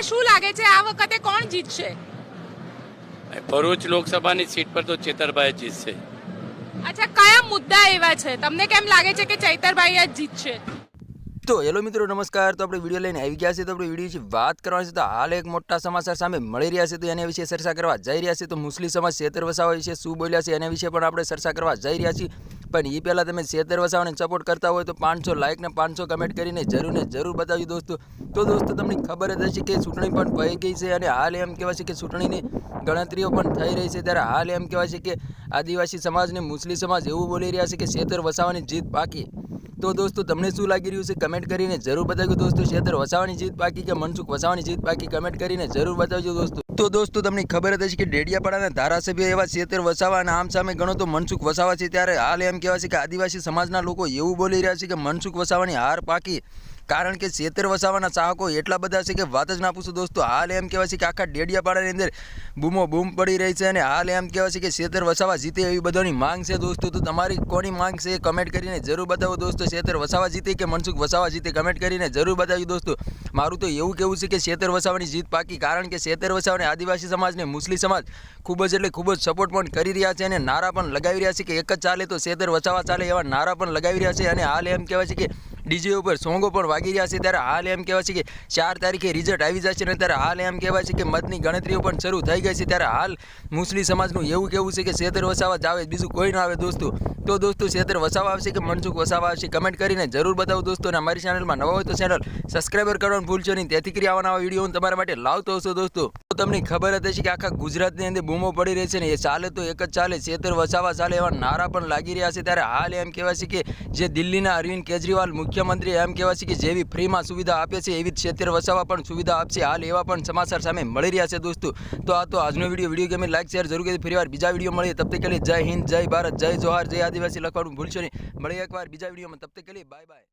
પહેલા શું લાગે છે આ વખતે કોણ જીતશે? ભરૂચ લોકસભાની સીટ પર તો ચેતરભાઈ જીતશે. અચ્છા કયા મુદ્દા એવા છે? તમને કેમ લાગે છે કે ચૈતરભાઈ જ જીતશે? તો હેલો મિત્રો નમસ્કાર. તો આપણે વીડિયો લઈને આવી ગયા છે તો આપણે વીડિયો વિશે વાત કરવાની છે. તો હાલ એક મોટા સમાચાર સામે મળી રહ્યા છે. તો એના વિશે ચર્ચા કરવા જઈ રહ્યા છે તો મુસ્લિમ સમાજ છેતર વસાવા વિશે શું બોલ્યા છે એના વિશે પણ આપણે ચર્ચા કરવા જઈ રહ્યા છીએ. પણ એ પહેલાં તમે છેતર વસાવાને સપોર્ટ કરતા હોય તો પાંચસો લાઇક ને પાંચસો કમેન્ટ કરીને જરૂર ને જરૂર બતાવજો દોસ્તો. તો દોસ્તો તમને ખબર જ હશે કે ચૂંટણી પણ પડી ગઈ છે અને હાલ એમ કહેવાય છે કે ચૂંટણીની ગણતરીઓ પણ થઈ રહી છે. ત્યારે હાલ એમ કહેવાય છે કે આદિવાસી સમાજ ને મુસ્લિમ સમાજ એવું બોલી રહ્યા છે કે છેતર વસાવાની જીત પાકી તો દોસ્તો, તમને શું લાગી રહ્યું છે? કમેન્ટ કરીને જરૂર બતાવજો દોસ્તો. શેતર વસાવાની જીત પાકી કે મનસુખ વસાવાની જીત પાકી કમેન્ટ કરીને જરૂર બતાવજો દોસ્તો. તો દોસ્તો, તમને ખબર હતી કે ડેડિયાપાડાના ધારાસભ્ય એવા શેતર વસાવા અને આમ સામે ગણો તો મનસુખ વસાવા છે. ત્યારે હાલ એમ કહેવાય છે કે આદિવાસી સમાજના લોકો એવું બોલી રહ્યા છે કે મનસુખ વસાવાની હાર પાકી કારણ કે છેતર વસાવાના ચાહકો એટલા બધા છે કે વાત જ ના પૂછો દોસ્તો. હાલ એમ કહેવાય છે કે આખા ડેડિયાપાડાની અંદર બૂમો બૂમ પડી રહી છે અને હાલ એમ કહેવાય છે કે છેતર વસાવા જીતે એવી બધાની માંગ છે દોસ્તો. તો તમારી કોની માંગ છે એ કમેન્ટ કરીને જરૂર બતાવો દોસ્તો. છેતર વસાવા જીતે કે મનસુખ વસાવા જીતે? કમેન્ટ કરીને જરૂર બતાવજો દોસ્તો. મારું તો એવું કેવું છે કે છેતર વસાવાની જીત પાકી, કારણ કે છેતર વસાવાને આદિવાસી સમાજને મુસ્લિમ સમાજ ખૂબ જ એટલે ખૂબ જ સપોર્ટ પણ કરી રહ્યા છે અને નારા પણ લગાવી રહ્યા છે કે એક જ ચાલે તો છેતર વસાવા ચાલે એવા નારા પણ લગાવી રહ્યા છે અને હાલ એમ કહેવાય છે કે ડીજે ઉપર સોંગો પણ વાગી રહ્યા છે. ત્યારે હાલ એમ કહેવાય છે કે ચાર તારીખે રિઝલ્ટ આવી જશે અને ત્યારે હાલ એમ કહેવાય છે કે મતની ગણતરીઓ પણ શરૂ થઈ ગઈ છે. ત્યારે હાલ મુસ્લિમ સમાજનું એવું કહેવું છે કે શેતર વસાવા જ આવે બીજું કોઈ ના આવે દોસ્તો. તો દોસ્તો શેતર વસાવા આવશે કે મનસુખ વસાવા આવશે? કમેન્ટ કરીને જરૂર બતાવો દોસ્તો અને અમારી ચેનલમાં નવા હોય તો ચેનલ સબસ્ક્રાઈબર કરવાનું ભૂલશો નહીં. તેથી કરી આવા વીડિયો હું તમારા માટે લાવતો હશો દોસ્તો. તમને ખબર જ હશે કે આખા ગુજરાતની અંદર બૂમો પડી રહી છે ને એ ચાલે તો એક જ ચાલે. છેતર વસાવા ચાલે એવા નારા પણ લાગી રહ્યા છે. ત્યારે હાલ એમ કહેવાય છે કે જે દિલ્હીના અરવિંદ કેજરીવાલ મુખ્યમંત્રી એમ કહેવાય છે કે જેવી ફ્રીમાં સુવિધા આપે છે, એવી જ શેતર વસાવા પણ સુવિધા આપશે. હાલ એવા પણ સમાચાર સામે મળી રહ્યા છે દોસ્તો. તો આ તો આજનો વીડિયો વીડિયો ગમે લાઈક, શેર જરૂર કરી ફરીવાર બીજા વીડિયો મળીએ. તબ તક જય હિન્દ, જય ભારત, જય જોહાર, જય આદિવાસી લખવાનું ભૂલશો નહીં. મળીએ એકવાર બીજા વિડીયોમાં. તબ તક બાય બાય.